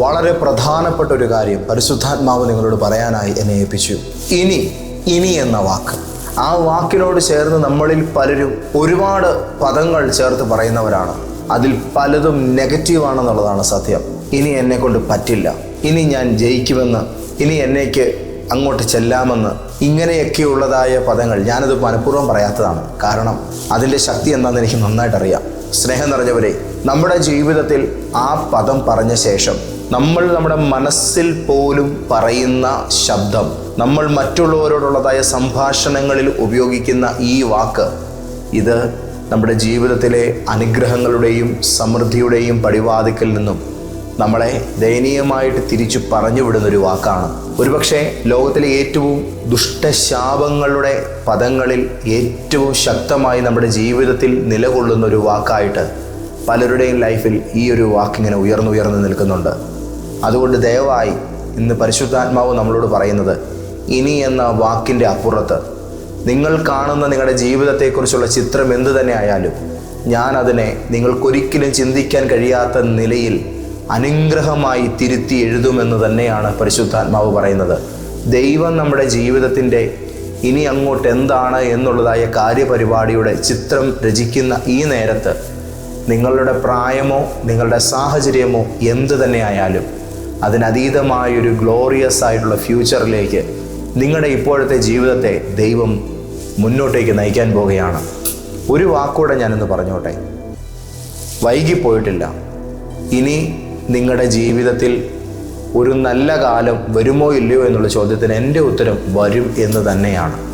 വളരെ പ്രധാനപ്പെട്ട ഒരു കാര്യം പരിശുദ്ധാത്മാവ് നിങ്ങളോട് പറയാനായി എന്നെ ഏൽപ്പിച്ചു. ഇനി ഇനി എന്ന വാക്ക്. ആ വാക്കിനോട് ചേർന്ന് നമ്മളിൽ പലരും ഒരുപാട് പദങ്ങൾ ചേർത്ത് പറയുന്നവരാണ്. അതിൽ പലതും നെഗറ്റീവാണെന്നുള്ളതാണ് സത്യം. ഇനി എന്നെ കൊണ്ട് പറ്റില്ല. ഇനി ഞാൻ ജയിക്കുമെന്ന് ഇനി എന്നേക്ക് അങ്ങോട്ട് ചെല്ലാമെന്ന് ഇങ്ങനെയൊക്കെയുള്ളതായ പദങ്ങൾ ഞാനത് മനഃപൂർവം പറയാത്തതാണ്. കാരണം അതിന്റെ ശക്തി എന്താണെന്ന് എനിക്ക് നന്നായിട്ട് അറിയാം സ്നേഹം നിറഞ്ഞവരെ നമ്മുടെ ജീവിതത്തിൽ ആ പദം പറഞ്ഞ ശേഷം നമ്മൾ നമ്മുടെ മനസ്സിൽ പോലും പറയുന്ന ശബ്ദം നമ്മൾ മറ്റുള്ളവരോടുള്ളതായ സംഭാഷണങ്ങളിൽ ഉപയോഗിക്കുന്ന ഈ വാക്ക് ഇത് നമ്മുടെ ജീവിതത്തിലെ അനുഗ്രഹങ്ങളുടെയും സമൃദ്ധിയുടെയും പടിവാതിക്കൽ നിന്നും നമ്മളെ ദയനീയമായിട്ട് തിരിച്ചു പറഞ്ഞു വിടുന്നൊരു വാക്കാണ്. ഒരുപക്ഷെ ലോകത്തിലെ ഏറ്റവും ദുഷ്ടശാപങ്ങളുടെ പദങ്ങളിൽ ഏറ്റവും ശക്തമായി നമ്മുടെ ജീവിതത്തിൽ നിലകൊള്ളുന്ന ഒരു വാക്കായിട്ട് പലരുടെയും ലൈഫിൽ ഈ ഒരു വാക്കിങ്ങനെ ഉയർന്നുയർന്നു നിൽക്കുന്നുണ്ട്. അതുകൊണ്ട് ദയവായി ഇന്ന് പരിശുദ്ധാത്മാവ് നമ്മളോട് പറയുന്നത് ഇനി എന്ന വാക്കിന്റെ അപ്പുറത്ത് നിങ്ങൾ കാണുന്ന നിങ്ങളുടെ ജീവിതത്തെക്കുറിച്ചുള്ള ചിത്രം എന്തു തന്നെ ആയാലും ഞാൻ അതിനെ നിങ്ങൾക്കൊരിക്കലും ചിന്തിക്കാൻ കഴിയാത്ത നിലയിൽ അനുഗ്രഹമായി തിരുത്തി എഴുതുമെന്ന് തന്നെയാണ് പരിശുദ്ധാത്മാവ് പറയുന്നത്. ദൈവം നമ്മുടെ ജീവിതത്തിന്റെ ഇനി അങ്ങോട്ട് എന്താണ് എന്നുള്ളതായ കാര്യപരിപാടിയുടെ ചിത്രം രചിക്കുന്ന ഈ നേരത്ത് നിങ്ങളുടെ പ്രായമോ നിങ്ങളുടെ സാഹചര്യമോ എന്തു തന്നെയായാലും അതിനതീതമായൊരു ഗ്ലോറിയസ് ആയിട്ടുള്ള ഫ്യൂച്ചറിലേക്ക് നിങ്ങളുടെ ഇപ്പോഴത്തെ ജീവിതത്തെ ദൈവം മുന്നോട്ടേക്ക് നയിക്കാൻ പോവുകയാണ്. ഒരു വാക്കൂടെ ഞാനിന്ന് പറഞ്ഞോട്ടെ? വൈകിപ്പോയിട്ടില്ല. ഇനി നിങ്ങളുടെ ജീവിതത്തിൽ ഒരു നല്ല കാലം വരുമോ ഇല്ലയോ എന്നുള്ള ചോദ്യത്തിന് എന്റെ ഉത്തരം വരും എന്ന് തന്നെയാണ്.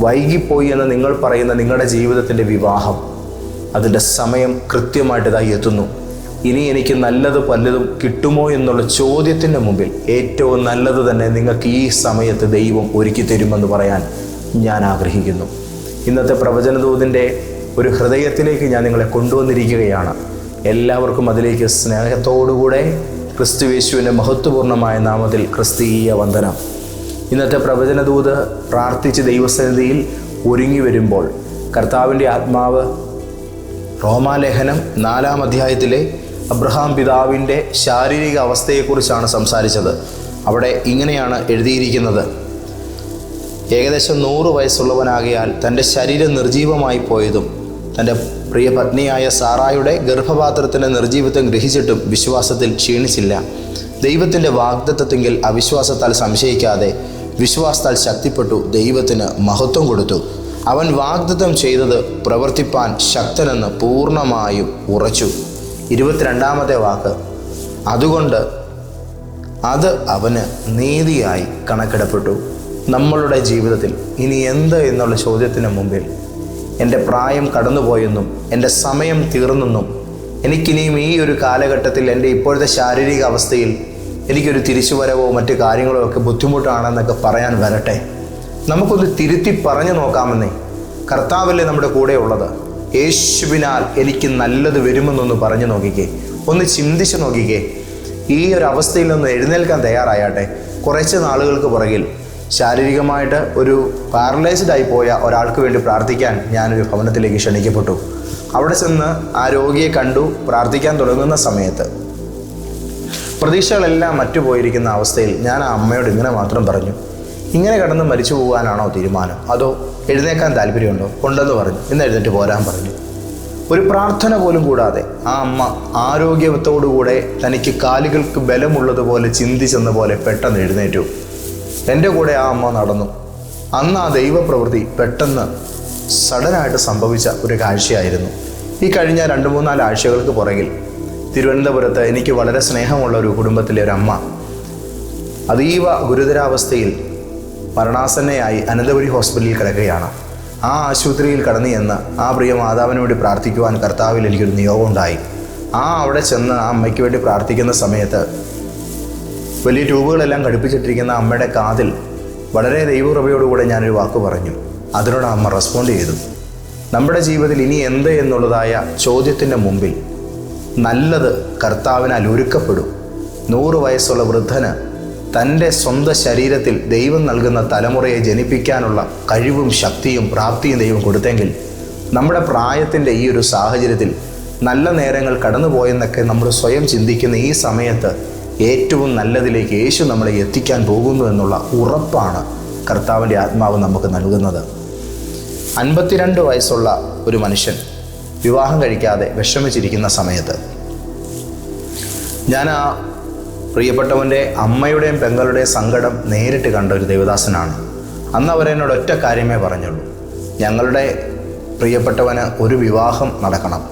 വൈകിപ്പോയി എന്ന് നിങ്ങൾ പറയുന്ന നിങ്ങളുടെ ജീവിതത്തിന്റെ വിവാഹം അതിന്റെ സമയം കൃത്യമായിട്ട് ഇതായി എത്തുന്നു. ഇനി എനിക്ക് നല്ലത് പലതും കിട്ടുമോ എന്നുള്ള ചോദ്യത്തിന്റെ മുമ്പിൽ ഏറ്റവും നല്ലത് തന്നെ നിങ്ങൾക്ക് ഈ സമയത്ത് ദൈവം ഒരുക്കി തരുമെന്ന് പറയാൻ ഞാൻ ആഗ്രഹിക്കുന്നു. ഇന്നത്തെ പ്രവചനദൂതിന്റെ ഒരു ഹൃദയത്തിലേക്ക് ഞാൻ നിങ്ങളെ കൊണ്ടുവന്നിരിക്കുകയാണ്. എല്ലാവർക്കും അതിലേക്ക് സ്നേഹത്തോടുകൂടെ ക്രിസ്തു യേശുവിന്റെ മഹത്വപൂർണമായ നാമത്തിൽ ക്രിസ്തീയ വന്ദനം. ഇന്നത്തെ പ്രവചനദൂത് പ്രാർത്ഥിച്ച് ദൈവസന്നിധിയിൽ ഒരുങ്ങി വരുമ്പോൾ കർത്താവിന്റെ ആത്മാവ് റോമാലേഖനം നാലാം അധ്യായത്തിലെ അബ്രഹാം പിതാവിന്റെ ശാരീരിക അവസ്ഥയെക്കുറിച്ചാണ് സംസാരിച്ചത്. അവിടെ ഇങ്ങനെയാണ് എഴുതിയിരിക്കുന്നത്. ഏകദേശം നൂറ് വയസ്സുള്ളവനാകിയാൽ തന്റെ ശരീരം നിർജീവമായി പോയതും തന്റെ പ്രിയ പത്നിയായ സാറായുടെ ഗർഭപാത്രത്തിന്റെ നിർജീവിത്വം ഗ്രഹിച്ചിട്ടും വിശ്വാസത്തിൽ ക്ഷീണിച്ചില്ല. ദൈവത്തിന്റെ വാഗ്ദത്വത്തെങ്കിൽ അവിശ്വാസത്താൽ സംശയിക്കാതെ വിശ്വാസത്താൽ ശക്തിപ്പെട്ടു ദൈവത്തിന് മഹത്വം കൊടുത്തു. അവൻ വാഗ്ദത്തം ചെയ്തത് പ്രവർത്തിപ്പാൻ ശക്തനെന്ന് പൂർണമായും ഉറച്ചു. ഇരുപത്തിരണ്ടാമത്തെ വാക്ക്. അതുകൊണ്ട് അത് അവന് നീതിയായി കണക്കിടപ്പെട്ടു. നമ്മളുടെ ജീവിതത്തിൽ ഇനി എന്ത് എന്നുള്ള ചോദ്യത്തിന് മുമ്പിൽ എന്റെ പ്രായം കടന്നുപോയെന്നും എന്റെ സമയം തീർന്നെന്നും എനിക്കിനിയും ഈ ഒരു കാലഘട്ടത്തിൽ എന്റെ ഇപ്പോഴത്തെ ശാരീരിക അവസ്ഥയിൽ എനിക്കൊരു തിരിച്ചുവരവോ മറ്റു കാര്യങ്ങളോ ഒക്കെ ബുദ്ധിമുട്ടാണെന്നൊക്കെ പറയാൻ വരട്ടെ. നമുക്കൊന്ന് തിരുത്തി പറഞ്ഞു നോക്കാമെന്നേ. കർത്താവല്ലേ നമ്മുടെ കൂടെ ഉള്ളത് യേശുവിനാൽ എനിക്ക് നല്ലത് വരുമെന്നൊന്ന് പറഞ്ഞു നോക്കിക്കേ. ഒന്ന് ചിന്തിച്ച് നോക്കിക്കേ. ഈ ഒരു അവസ്ഥയിൽ നിന്ന് എഴുന്നേൽക്കാൻ തയ്യാറായാട്ടെ. കുറച്ച് നാളുകൾക്ക് പുറകിൽ ശാരീരികമായിട്ട് ഒരു പാരലൈസ്ഡ് ആയി പോയ ഒരാൾക്ക് വേണ്ടി പ്രാർത്ഥിക്കാൻ ഞാനൊരു ഭവനത്തിലേക്ക് ക്ഷണിക്കപ്പെട്ടു. അവിടെ ചെന്ന് ആ രോഗിയെ കണ്ടു പ്രാർത്ഥിക്കാൻ തുടങ്ങുന്ന സമയത്ത്. പ്രതീക്ഷകളെല്ലാം മറ്റുപോയിരിക്കുന്ന അവസ്ഥയിൽ ഞാൻ ആ അമ്മയോട് ഇങ്ങനെ മാത്രം പറഞ്ഞു. ഇങ്ങനെ കിടന്ന് മരിച്ചു പോകാനാണോ തീരുമാനം? അതോ എഴുന്നേക്കാൻ താല്പര്യമുണ്ടോ? ഉണ്ടെന്ന് പറഞ്ഞു. ഇന്ന് എഴുന്നേറ്റ് പോരാൻ പറഞ്ഞു. ഒരു പ്രാർത്ഥന പോലും കൂടാതെ ആ അമ്മ ആരോഗ്യത്തോടുകൂടെ തനിക്ക് കാലുകൾക്ക് ബലമുള്ളതുപോലെ ചിന്തിച്ചെന്ന പോലെ പെട്ടെന്ന് എഴുന്നേറ്റു. എന്റെ കൂടെ ആ അമ്മ നടന്നു. അന്ന് ആ ദൈവപ്രവൃത്തി പെട്ടെന്ന് സഡനായിട്ട് സംഭവിച്ച ഒരു കാഴ്ചയായിരുന്നു. ഈ കഴിഞ്ഞ രണ്ട് മൂന്നാൽ ആഴ്ചകൾക്ക് പുറകിൽ തിരുവനന്തപുരത്ത് എനിക്ക് വളരെ സ്നേഹമുള്ള ഒരു കുടുംബത്തിലെ ഒരു അമ്മ. അതീവ ഗുരുതരാവസ്ഥയിൽ മരണാസന്നയായി അനന്തപുരി ഹോസ്പിറ്റലിൽ കിടക്കുകയാണ്. ആ ആശുപത്രിയിൽ കടന്നു ചെന്ന് ആ പ്രിയ മാതാവിന് വേണ്ടി പ്രാർത്ഥിക്കുവാൻ കർത്താവിൽ എനിക്കൊരു നിയോഗം ഉണ്ടായി ആ അവിടെ ചെന്ന് ആ അമ്മയ്ക്ക് വേണ്ടി പ്രാർത്ഥിക്കുന്ന സമയത്ത് വലിയ ട്യൂബുകളെല്ലാം ഘടിപ്പിച്ചിട്ടിരിക്കുന്ന അമ്മയുടെ കാതിൽ വളരെ ദൈവകൃപയോടുകൂടെ ഞാനൊരു വാക്ക് പറഞ്ഞു. അതിനോട് അമ്മ റെസ്പോണ്ട് ചെയ്തു. നമ്മുടെ ജീവിതത്തിൽ ഇനി എന്ത് എന്നുള്ളതായ ചോദ്യത്തിന്റെ മുമ്പിൽ നല്ലത് കർത്താവിനാൽ ഒരുക്കപ്പെടും. നൂറ് വയസ്സുള്ള വൃദ്ധന് തന്റെ സ്വന്തം ശരീരത്തിൽ ദൈവം നൽകുന്ന തലമുറയെ ജനിപ്പിക്കാനുള്ള കഴിവും ശക്തിയും പ്രാപ്തിയും ദൈവം കൊടുത്തെങ്കിൽ നമ്മുടെ പ്രായത്തിന്റെ ഈ ഒരു സാഹചര്യത്തിൽ നല്ല നേരങ്ങൾ കടന്നുപോയെന്നൊക്കെ നമ്മൾ സ്വയം ചിന്തിക്കുന്ന ഈ സമയത്ത് ഏറ്റവും നല്ലതിലേക്ക് യേശു നമ്മളെ എത്തിക്കാൻ പോകുന്നു എന്നുള്ള ഉറപ്പാണ് കർത്താവിന്റെ ആത്മാവ് നമുക്ക് നൽകുന്നത്. അൻപത്തിരണ്ട് വയസ്സുള്ള ഒരു മനുഷ്യൻ വിവാഹം കഴിക്കാതെ വിഷമിച്ചിരിക്കുന്ന സമയത്ത് ഞാൻ ആ പ്രിയപ്പെട്ടവന്റെ അമ്മയുടെയും പെങ്ങളുടെയും സങ്കടം നേരിട്ട് കണ്ട ഒരു ദേവദാസനാണ്. അന്ന് അവരെന്നോട് ഒറ്റ കാര്യമേ പറഞ്ഞുള്ളൂ. ഞങ്ങളുടെ പ്രിയപ്പെട്ടവന് ഒരു വിവാഹം നടക്കണം.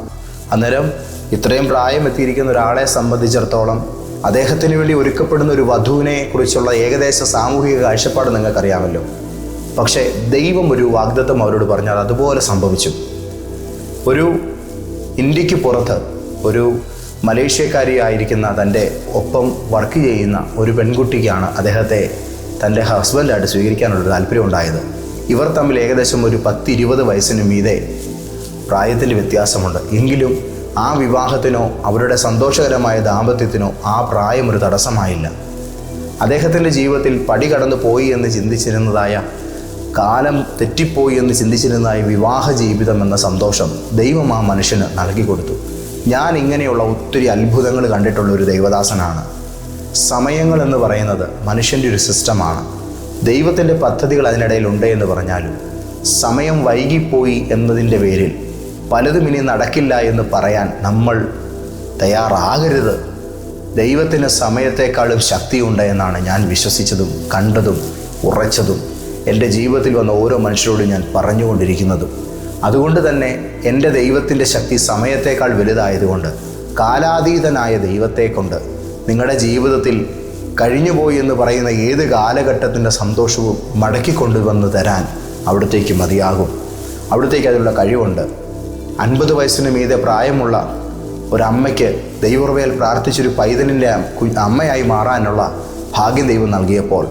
അന്നേരം ഇത്രയും പ്രായം എത്തിയിരിക്കുന്ന ഒരാളെ സംബന്ധിച്ചിടത്തോളം അദ്ദേഹത്തിന് വേണ്ടി ഒരുക്കപ്പെടുന്ന ഒരു വധുവിനെ കുറിച്ചുള്ള ഏകദേശ സാമൂഹിക കാഴ്ചപ്പാട് നിങ്ങൾക്കറിയാമല്ലോ. പക്ഷേ ദൈവം ഒരു വാഗ്ദത്തം അവരോട് പറഞ്ഞാൽ അതുപോലെ സംഭവിച്ചു. ഒരു ഇന്ത്യയ്ക്ക് പുറത്ത് ഒരു മലേഷ്യക്കാരിയായിരിക്കുന്ന തന്റെ ഒപ്പം വർക്ക് ചെയ്യുന്ന ഒരു പെൺകുട്ടിക്കാണ് അദ്ദേഹത്തെ തന്റെ ഹസ്ബൻഡായിട്ട് സ്വീകരിക്കാനുള്ള താല്പര്യം ഉണ്ടായത് ഇവർ തമ്മിൽ ഏകദേശം ഒരു പത്തിരുപത് വയസ്സിന് മീതെ പ്രായത്തിൽ വ്യത്യാസമുണ്ട്. എങ്കിലും ആ വിവാഹത്തിനോ അവരുടെ സന്തോഷകരമായ ദാമ്പത്യത്തിനോ ആ പ്രായം ഒരു തടസ്സമായില്ല. അദ്ദേഹത്തിന്റെ ജീവിതത്തിൽ പടി കടന്നു പോയി എന്ന് ചിന്തിച്ചിരുന്നതായ കാലം തെറ്റിപ്പോയി എന്ന് ചിന്തിച്ചിരുന്നതായ വിവാഹ ജീവിതം എന്ന സന്തോഷം ദൈവം ആ മനുഷ്യന് നൽകി കൊടുത്തു. ഞാൻ ഇങ്ങനെയുള്ള ഒത്തിരി അത്ഭുതങ്ങൾ കണ്ടിട്ടുള്ള ഒരു ദൈവദാസനാണ്. സമയങ്ങൾ എന്ന് പറയുന്നത് മനുഷ്യന്റെ ഒരു സിസ്റ്റമാണ്. ദൈവത്തിന്റെ പദ്ധതികൾ അതിനിടയിൽ ഉണ്ട് എന്ന് പറഞ്ഞാലും സമയം വൈകിപ്പോയി എന്നതിന്റെ പേരിൽ പലതും ഇനി നടക്കില്ല എന്ന് പറയാൻ നമ്മൾ തയ്യാറാകരുത്. ദൈവത്തിന് സമയത്തെക്കാളും ശക്തിയുണ്ട് എന്നാണ് ഞാൻ വിശ്വസിച്ചതും കണ്ടതും ഉറച്ചതും എന്റെ ജീവിതത്തിൽ വന്ന ഓരോ മനുഷ്യരോടും ഞാൻ പറഞ്ഞുകൊണ്ടിരിക്കുന്നതും. അതുകൊണ്ട് തന്നെ എന്റെ ദൈവത്തിന്റെ ശക്തി സമയത്തേക്കാൾ വലുതായതുകൊണ്ട് കാലാതീതനായ ദൈവത്തെക്കൊണ്ട് നിങ്ങളുടെ ജീവിതത്തിൽ കഴിഞ്ഞുപോയി എന്ന് പറയുന്ന ഏത് കാലഘട്ടത്തിന്റെ സന്തോഷവും മടക്കി കൊണ്ടുവന്ന് തരാൻ അവിടത്തേക്ക് മതിയാകും. അവിടത്തേക്ക് അതിനുള്ള കഴിവുണ്ട്. അൻപത് വയസ്സിന് മീതെ പ്രായമുള്ള ഒരമ്മയ്ക്ക് ദൈവർവയിൽ പ്രാർത്ഥിച്ചൊരു പൈതലിന്റെ അമ്മയായി മാറാനുള്ള ഭാഗ്യം ദൈവം നൽകിയപ്പോൾ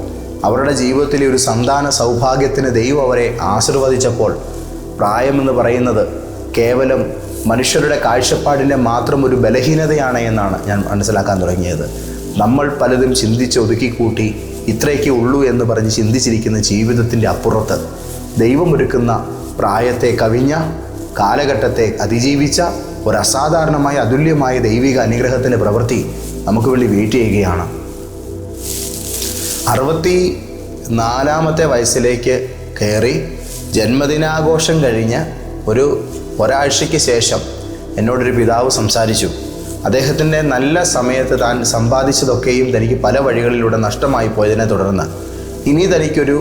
അവരുടെ ജീവിതത്തിലെ ഒരു സന്താന സൗഭാഗ്യത്തിന് ദൈവം അവരെ ആശീർവദിച്ചപ്പോൾ പ്രായമെന്ന് പറയുന്നത് കേവലം മനുഷ്യരുടെ കാഴ്ചപ്പാടിന്റെ മാത്രം ഒരു ബലഹീനതയാണ് എന്നാണ് ഞാൻ മനസ്സിലാക്കാൻ തുടങ്ങിയത്. നമ്മൾ പലതും ചിന്തിച്ച് ഒതുക്കിക്കൂട്ടി ഇത്രയൊക്കെ ഉള്ളൂ എന്ന് പറഞ്ഞ് ചിന്തിച്ചിരിക്കുന്ന ജീവിതത്തിന്റെ അപ്പുറത്ത് ദൈവമൊരുക്കുന്ന പ്രായത്തെ കവിഞ്ഞ കാലഘട്ടത്തെ അതിജീവിച്ച ഒരു അസാധാരണമായ അതുല്യമായ ദൈവിക അനുഗ്രഹത്തിന്റെ പ്രവൃത്തി നമുക്ക് വേണ്ടി വെയിറ്റ് ചെയ്യുകയാണ്. അറുപത്തി നാലാമത്തെ വയസ്സിലേക്ക് കയറി ജന്മദിനാഘോഷം കഴിഞ്ഞ് ഒരു ഒരാഴ്ചയ്ക്ക് ശേഷം എന്നോടൊരു പിതാവ് സംസാരിച്ചു. അദ്ദേഹത്തിന്റെ നല്ല സമയത്ത് താൻ സമ്പാദിച്ചതൊക്കെയും തനിക്ക് പല വഴികളിലൂടെ നഷ്ടമായി പോയതിനെ തുടർന്ന്. ഇനി തനിക്കൊരു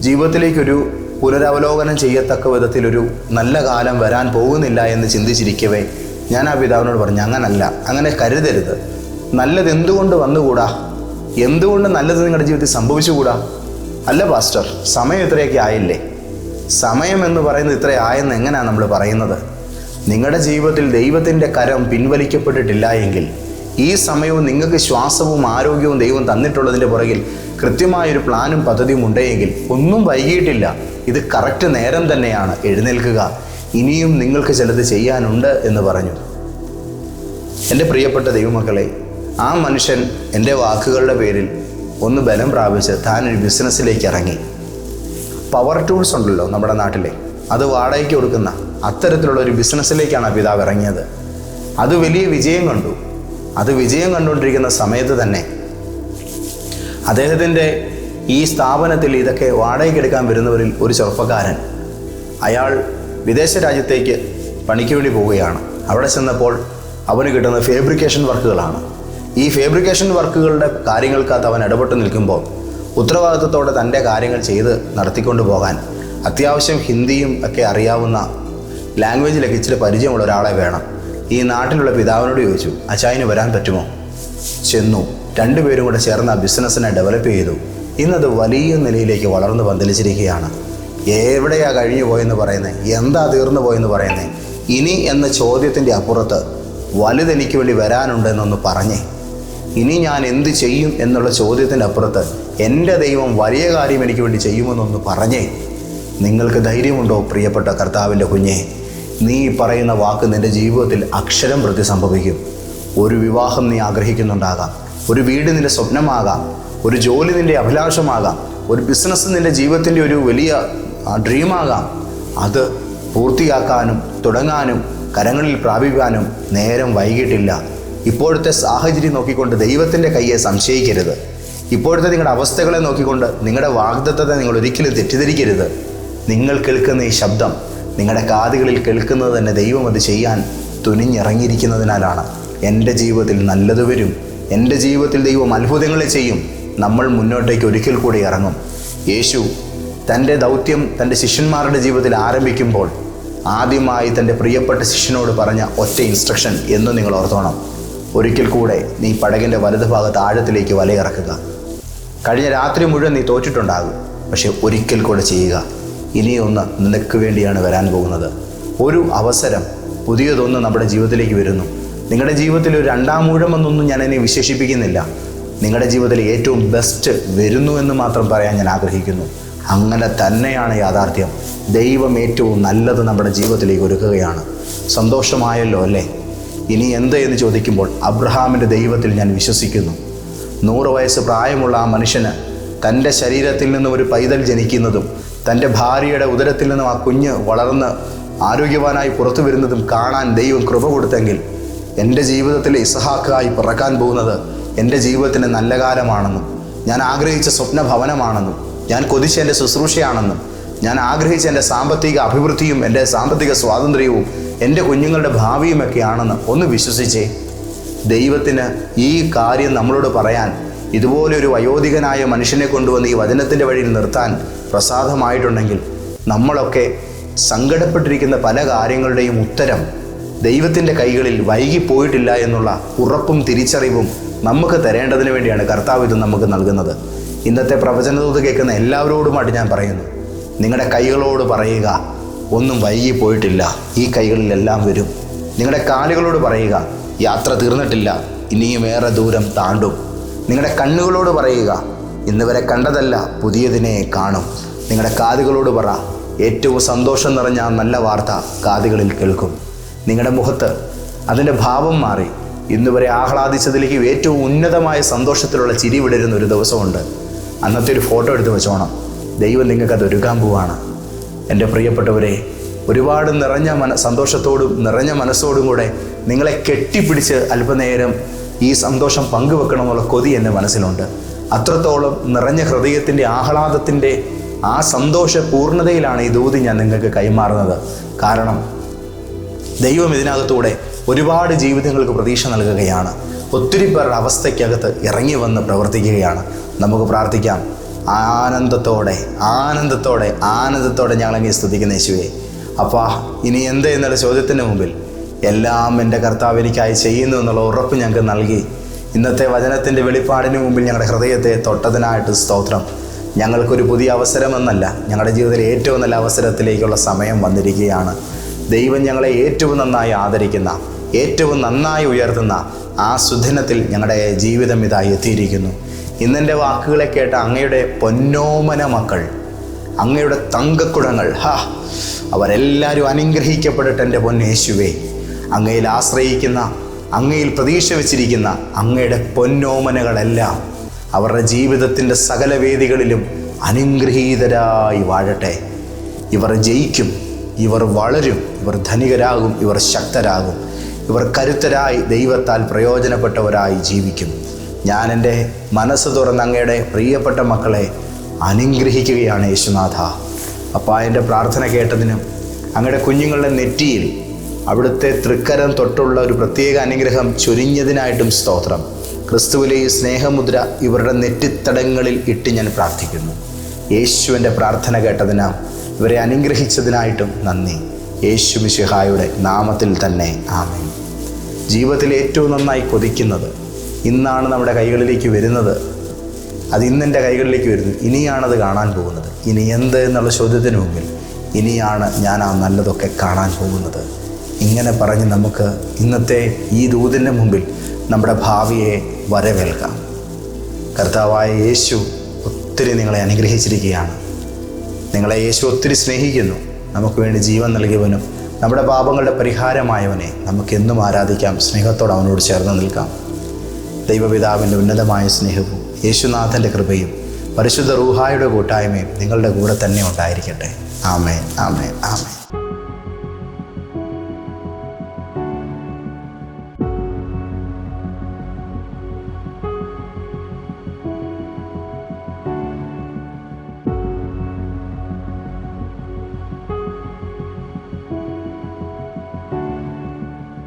ജീവിതത്തിലേക്കൊരു പുനരവലോകനം ചെയ്യത്തക്ക വിധത്തിലൊരു നല്ല കാലം വരാൻ പോകുന്നില്ല എന്ന് ചിന്തിച്ചിരിക്കവേ ഞാൻ ആ പിതാവിനോട് പറഞ്ഞു അങ്ങനല്ല അങ്ങനെ കരുതരുത്. നല്ലത് എന്തുകൊണ്ട് വന്നുകൂടാ? എന്തുകൊണ്ട് നല്ലത് നിങ്ങളുടെ ജീവിതത്തിൽ സംഭവിച്ചുകൂടാ? അല്ല പാസ്റ്റർ സമയം ഇത്രയൊക്കെ ആയില്ലേ? സമയം എന്ന് പറയുന്നത് ഇത്ര ആയെന്ന് എങ്ങനെയാണ് നമ്മൾ പറയുന്നത്? നിങ്ങളുടെ ജീവിതത്തിൽ ദൈവത്തിന്റെ കരം പിൻവലിക്കപ്പെട്ടിട്ടില്ല എങ്കിൽ ഈ സമയവും നിങ്ങൾക്ക് ശ്വാസവും ആരോഗ്യവും ദൈവം തന്നിട്ടുള്ളതിന്റെ പുറകിൽ കൃത്യമായൊരു പ്ലാനും പദ്ധതിയും ഉണ്ടെങ്കിൽ ഒന്നും വൈകിയിട്ടില്ല. ഇത് കറക്റ്റ് നേരം തന്നെയാണ്. എഴുന്നേൽക്കുക. ഇനിയും നിങ്ങൾക്ക് ചിലത് ചെയ്യാനുണ്ട് എന്ന് പറഞ്ഞു. എന്റെ പ്രിയപ്പെട്ട ദൈവമക്കളെ ആ മനുഷ്യൻ എന്റെ വാക്കുകളുടെ പേരിൽ ഒന്ന് ബലം പ്രാപിച്ച് താനൊരു ബിസിനസ്സിലേക്ക് ഇറങ്ങി. പവർ ടൂൾസ് ഉണ്ടല്ലോ നമ്മുടെ നാട്ടിലെ. അത് വാടകയ്ക്ക് കൊടുക്കുന്ന അത്തരത്തിലുള്ള ഒരു ബിസിനസ്സിലേക്കാണ് ആ പിതാവ് ഇറങ്ങിയത്. അത് വലിയ വിജയം കണ്ടു. അത് വിജയം കണ്ടുകൊണ്ടിരിക്കുന്ന സമയത്ത് തന്നെ അദ്ദേഹത്തിന്റെ ഈ സ്ഥാപനത്തിൽ ഇതൊക്കെ വാടകയ്ക്ക് എടുക്കാൻ വരുന്നവരിൽ ഒരു ചെറുപ്പക്കാരൻ അയാൾ വിദേശ രാജ്യത്തേക്ക് പണിക്ക് വേണ്ടി പോവുകയാണ്. അവിടെ ചെന്നപ്പോൾ അവന് കിട്ടുന്ന ഫേബ്രിക്കേഷൻ വർക്കുകളാണ് ഈ ഫേബ്രിക്കേഷൻ വർക്കുകളുടെ കാര്യങ്ങൾക്കകത്ത് അവൻ ഇടപെട്ട് നിൽക്കുമ്പോൾ ഉത്തരവാദിത്വത്തോടെ തന്റെ കാര്യങ്ങൾ ചെയ്ത് നടത്തിക്കൊണ്ട് പോകാൻ അത്യാവശ്യം ഹിന്ദിയും ഒക്കെ അറിയാവുന്ന ലാംഗ്വേജിലൊക്കെ ഇച്ചിരി പരിചയമുള്ള ഒരാളെ വേണം. ഈ നാട്ടിലുള്ള പിതാവിനോട് ചോദിച്ചു അച്ചായന് വരാൻ പറ്റുമോ? ചെന്നു. രണ്ടുപേരും കൂടെ ചേർന്ന് ആ ബിസിനസ്സിനെ ഡെവലപ്പ് ചെയ്തു. ഇന്നത് വലിയ നിലയിലേക്ക് വളർന്നു പന്തലിച്ചിരിക്കുകയാണ്. എവിടെയാ കഴിഞ്ഞു പോയെന്ന് പറയുന്നത് എന്താ തീർന്നു പോയെന്ന് പറയുന്നത് ഇനി എന്ന ചോദ്യത്തിന്റെ അപ്പുറത്ത് വലുതെനിക്ക് വേണ്ടി വരാനുണ്ടെന്നൊന്ന് പറഞ്ഞേ. ഇനി ഞാൻ എന്ത് ചെയ്യും എന്നുള്ള ചോദ്യത്തിന്റെ അപ്പുറത്ത് എന്റെ ദൈവം വലിയ കാര്യം എനിക്ക് വേണ്ടി ചെയ്യുമെന്നൊന്ന് പറഞ്ഞേ. നിങ്ങൾക്ക് ധൈര്യമുണ്ടോ പ്രിയപ്പെട്ട കർത്താവിന്റെ കുഞ്ഞെ? നീ പറയുന്ന വാക്ക് നിന്റെ ജീവിതത്തിൽ അക്ഷരം പ്രതി സംഭവിക്കും. ഒരു വിവാഹം നീ ആഗ്രഹിക്കുന്നുണ്ടാകാം. ഒരു വീട് നിന്റെ സ്വപ്നമാകാം. ഒരു ജോലി നിന്റെ അഭിലാഷമാകാം. ഒരു ബിസിനസ് നിന്റെ ജീവിതത്തിന്റെ ഒരു വലിയ ഡ്രീമാകാം അത് പൂർത്തിയാക്കാനും തുടങ്ങാനും കരങ്ങളിൽ പ്രാപിക്കാനും നേരം വൈകിട്ടില്ല. ഇപ്പോഴത്തെ സാഹചര്യം നോക്കിക്കൊണ്ട് ദൈവത്തിന്റെ കയ്യെ സംശയിക്കരുത്. ഇപ്പോഴത്തെ നിങ്ങളുടെ അവസ്ഥകളെ നോക്കിക്കൊണ്ട് നിങ്ങളുടെ വാഗ്ദത്തത്തെ നിങ്ങൾ ഒരിക്കലും തെറ്റിദ്ധരിക്കരുത്. നിങ്ങൾ കേൾക്കുന്ന ഈ ശബ്ദം നിങ്ങളുടെ കാതുകളിൽ കേൾക്കുന്നത് തന്നെ ദൈവം അത് ചെയ്യാൻ തുനിഞ്ഞിറങ്ങിയിരിക്കുന്നതിനാലാണ്. എന്റെ ജീവിതത്തിൽ നല്ലത് വരും. എന്റെ ജീവിതത്തിൽ ദൈവം അത്ഭുതങ്ങളെ ചെയ്യും. നമ്മൾ മുന്നോട്ടേക്ക് ഒരിക്കൽ കൂടി ഇറങ്ങും. യേശു തന്റെ ദൗത്യം തന്റെ ശിഷ്യന്മാരുടെ ജീവിതത്തിൽ ആരംഭിക്കുമ്പോൾ ആദ്യമായി തന്റെ പ്രിയപ്പെട്ട ശിഷ്യനോട് പറഞ്ഞ ഒറ്റ ഇൻസ്ട്രക്ഷൻ എന്ന് നിങ്ങൾ ഓർത്തോണം. ഒരിക്കൽ കൂടെ നീ പടകിന്റെ വലതുഭാഗത്ത് ആഴത്തിലേക്ക് വലയിറക്കുക. കഴിഞ്ഞ രാത്രി മുഴുവൻ നീ തോറ്റിട്ടുണ്ടാകും. പക്ഷെ ഒരിക്കൽ കൂടെ ചെയ്യുക. ഇനിയൊന്ന് നിനക്ക് വേണ്ടിയാണ് വരാൻ പോകുന്നത്. ഒരു അവസരം പുതിയതൊന്ന് നമ്മുടെ ജീവിതത്തിലേക്ക് വരുന്നു. നിങ്ങളുടെ ജീവിതത്തിൽ ഒരു രണ്ടാം ഊഴമെന്നൊന്നും ഞാൻ എന്നെ വിശേഷിപ്പിക്കുന്നില്ല. നിങ്ങളുടെ ജീവിതത്തിൽ ഏറ്റവും ബെസ്റ്റ് വരുന്നു എന്ന് മാത്രം പറയാൻ ഞാൻ ആഗ്രഹിക്കുന്നു. അങ്ങനെ തന്നെയാണ് യാഥാർത്ഥ്യം. ദൈവം ഏറ്റവും നല്ലത് നമ്മുടെ ജീവിതത്തിലേക്ക് ഒരുക്കുകയാണ്. സന്തോഷമായല്ലോ അല്ലേ? ഇനി എന്ത് എന്ന് ചോദിക്കുമ്പോൾ അബ്രഹാമിന്റെ ദൈവത്തിൽ ഞാൻ വിശ്വസിക്കുന്നു. നൂറ് വയസ്സ് പ്രായമുള്ള ആ മനുഷ്യന് തന്റെ ശരീരത്തിൽ നിന്നും ഒരു പൈതൽ ജനിക്കുന്നതും തന്റെ ഭാര്യയുടെ ഉദരത്തിൽ നിന്നും ആ കുഞ്ഞ് വളർന്ന് ആരോഗ്യവാനായി പുറത്തു വരുന്നതും കാണാൻ ദൈവം കൃപ കൊടുത്തെങ്കിൽ എന്റെ ജീവിതത്തിൽ ഇസഹാക്കായി പിറക്കാൻ പോകുന്നത് എന്റെ ജീവിതത്തിന് നല്ല കാലമാണെന്നും ഞാൻ ആഗ്രഹിച്ച സ്വപ്ന ഭവനമാണെന്നും ഞാൻ കൊതിച്ച എന്റെ ശുശ്രൂഷയാണെന്നും ഞാൻ ആഗ്രഹിച്ച എന്റെ സാമ്പത്തിക അഭിവൃദ്ധിയും എന്റെ സാമ്പത്തിക സ്വാതന്ത്ര്യവും എന്റെ കുഞ്ഞുങ്ങളുടെ ഭാവിയുമൊക്കെയാണെന്ന് ഒന്ന് വിശ്വസിച്ചേ. ദൈവത്തിന് ഈ കാര്യം നമ്മളോട് പറയാൻ ഇതുപോലെ ഒരു വയോധികനായ മനുഷ്യനെ കൊണ്ടുവന്ന് ഈ വചനത്തിന്റെ വഴിയിൽ നിർത്താൻ പ്രസാദമായിട്ടുണ്ടെങ്കിൽ നമ്മളൊക്കെ സങ്കടപ്പെട്ടിരിക്കുന്ന പല കാര്യങ്ങളുടെയും ഉത്തരം ദൈവത്തിന്റെ കൈകളിൽ വൈകിപ്പോയിട്ടില്ല എന്നുള്ള ഉറപ്പും തിരിച്ചറിവും നമുക്ക് തരേണ്ടതിന് വേണ്ടിയാണ് കർത്താവ് ഇത് നമുക്ക് നൽകുന്നത്. ഇന്നത്തെ പ്രവചനതോത് കേൾക്കുന്ന എല്ലാവരോടുമായിട്ട് ഞാൻ പറയുന്നു നിങ്ങളുടെ കൈകളോട് പറയുക ഒന്നും വൈകിപ്പോയിട്ടില്ല ഈ കൈകളിലെല്ലാം വരും. നിങ്ങളുടെ കാലുകളോട് പറയുക യാത്ര തീർന്നിട്ടില്ല. ഇനിയും ഏറെ ദൂരം താണ്ടും. നിങ്ങളുടെ കണ്ണുകളോട് പറയുക ഇന്ന് വരെ കണ്ടതല്ല പുതിയതിനെ കാണും. നിങ്ങളുടെ കാതുകളോട് പറ ഏറ്റവും സന്തോഷം നിറഞ്ഞ നല്ല വാർത്ത കാതുകളിൽ കേൾക്കും. നിങ്ങളുടെ മുഖത്ത് അതിന്റെ ഭാവം മാറി. ഇന്ന് വരെ ആഹ്ലാദിച്ചതിലേക്ക് ഏറ്റവും ഉന്നതമായ സന്തോഷത്തിലുള്ള ചിരി വിടരുന്ന ഒരു ദിവസമുണ്ട്. അന്നത്തെ ഒരു ഫോട്ടോ എടുത്ത് വെച്ചോണം. ദൈവം നിങ്ങൾക്കത് ഒരുക്കാൻ പോവാണ്. എന്റെ പ്രിയപ്പെട്ടവരെ ഒരുപാട് നിറഞ്ഞ മന സന്തോഷത്തോടും നിറഞ്ഞ മനസ്സോടും കൂടെ നിങ്ങളെ കെട്ടിപ്പിടിച്ച് അല്പനേരം ഈ സന്തോഷം പങ്കുവെക്കണമെന്നുള്ള കൊതി എന്റെ മനസ്സിലുണ്ട്. അത്രത്തോളം നിറഞ്ഞ ഹൃദയത്തിന്റെ ആഹ്ലാദത്തിന്റെ ആ സന്തോഷ പൂർണതയിലാണ് ഈ ദൂതി ഞാൻ നിങ്ങൾക്ക് കൈമാറുന്നത്. കാരണം ദൈവം ഇതിനകത്തൂടെ ഒരുപാട് ജീവിതങ്ങൾക്ക് പ്രതീക്ഷ നൽകുകയാണ്. ഒത്തിരി പേരുടെ അവസ്ഥയ്ക്കകത്ത് ഇറങ്ങി വന്ന് പ്രവർത്തിക്കുകയാണ്. നമുക്ക് പ്രാർത്ഥിക്കാം. ആനന്ദത്തോടെ ആനന്ദത്തോടെ ആനന്ദത്തോടെ ഞങ്ങളെങ്കിൽ സ്തുതിക്കുന്ന യേശുവേ. അപ്പാ ഇനി എന്ത് എന്നുള്ള ചോദ്യത്തിന് മുമ്പിൽ എല്ലാം എന്റെ കർത്താവ് എനിക്കായി ചെയ്യുന്നു എന്നുള്ള ഉറപ്പ് ഞങ്ങൾക്ക് നൽകി. ഇന്നത്തെ വചനത്തിന്റെ വെളിപ്പാടിന് മുമ്പിൽ ഞങ്ങളുടെ ഹൃദയത്തെ തൊട്ടതിനായിട്ട് സ്തോത്രം. ഞങ്ങൾക്കൊരു പുതിയ അവസരമെന്നല്ല ഞങ്ങളുടെ ജീവിതത്തിലെ ഏറ്റവും നല്ല അവസരത്തിലേക്കുള്ള സമയം വന്നിരിക്കുകയാണ്. ദൈവം ഞങ്ങളെ ഏറ്റവും നന്നായി ആദരിക്കുന്ന ഏറ്റവും നന്നായി ഉയർത്തുന്ന ആ സുദിനത്തിൽ ഞങ്ങളുടെ ജീവിതം ഇതായി എത്തിയിരിക്കുന്നു. ഇന്നെന്റെ വാക്കുകളെ കേട്ട അങ്ങയുടെ പൊന്നോമന മക്കൾ അങ്ങയുടെ തങ്കക്കുടങ്ങൾ ഹാ അവരെല്ലാവരും അനുഗ്രഹിക്കപ്പെടട്ടെ എന്റെ പൊന്നേശുവേ അങ്ങയിൽ ആശ്രയിക്കുന്ന അങ്ങയിൽ പ്രതീക്ഷ വച്ചിരിക്കുന്ന അങ്ങയുടെ പൊന്നോമനകളെല്ലാം അവരുടെ ജീവിതത്തിന്റെ സകല വേദികളിലും അനുഗ്രഹീതരായി വാഴട്ടെ. ഇവർ ജയിക്കും ഇവർ വളരും ഇവർ ധനികരാകും ഇവർ ശക്തരാകും. ഇവർ കരുത്തരായി ദൈവത്താൽ പ്രയോജനപ്പെട്ടവരായി ജീവിക്കും. ഞാൻ എന്റെ മനസ്സ് തുറന്ന് അങ്ങയുടെ പ്രിയപ്പെട്ട മക്കളെ അനുഗ്രഹിക്കുകയാണ് യേശുനാഥ. അപ്പ എന്റെ പ്രാർത്ഥന കേട്ടതിനും അങ്ങയുടെ കുഞ്ഞുങ്ങളുടെ നെറ്റിയിൽ അവിടുത്തെ തൃക്കരം തൊട്ടുള്ള ഒരു പ്രത്യേക അനുഗ്രഹം ചൊരിഞ്ഞതിനായിട്ടും സ്തോത്രം. ക്രിസ്തുവിലെ ഈ സ്നേഹമുദ്ര ഇവരുടെ നെറ്റിത്തടങ്ങളിൽ ഇട്ട് ഞാൻ പ്രാർത്ഥിക്കുന്നു. യേശുവിന്റെ പ്രാർത്ഥന കേട്ടതിനാൽ ഇവരെ അനുഗ്രഹിച്ചതിനായിട്ടും നന്ദി. യേശു മിശിഹായുടെ നാമത്തിൽ തന്നെ ആമേൻ. ജീവിതത്തിൽ ഏറ്റവും നന്നായി കൊതിക്കുന്നത് ഇന്നാണ് നമ്മുടെ കൈകളിലേക്ക് വരുന്നത്. അത് ഇന്നെന്റെ കൈകളിലേക്ക് വരുന്നു ഇനിയാണത് കാണാൻ പോകുന്നത്. ഇനി എന്ത് എന്നുള്ള ചോദ്യത്തിന് മുമ്പിൽ ഇനിയാണ് ഞാൻ ആ നല്ലതൊക്കെ കാണാൻ പോകുന്നത്. ഇങ്ങനെ പറഞ്ഞ് നമുക്ക് ഇന്നത്തെ ഈ ദൂതിന്റെ മുമ്പിൽ നമ്മുടെ ഭാവിയെ വരവേൽക്കാം. കർത്താവായ യേശു ഒത്തിരി നിങ്ങളെ അനുഗ്രഹിച്ചിരിക്കുകയാണ്. നിങ്ങളെ യേശു ഒത്തിരി സ്നേഹിക്കുന്നു. നമുക്ക് വേണ്ടി ജീവൻ നൽകിയവനും നമ്മുടെ പാപങ്ങളുടെ പരിഹാരമായവനെ നമുക്ക് എന്നും ആരാധിക്കാം. സ്നേഹത്തോടെ അവനോട് ചേർന്ന് നിൽക്കാം. ദൈവപിതാവിന്റെ ഉന്നതമായ സ്നേഹവും യേശുനാഥന്റെ കൃപയും പരിശുദ്ധ റൂഹായുടെ കൂട്ടായ്മയും നിങ്ങളുടെ കൂടെ തന്നെ ഉണ്ടായിരിക്കട്ടെ. ആമേ ആമേ ആമേൻ.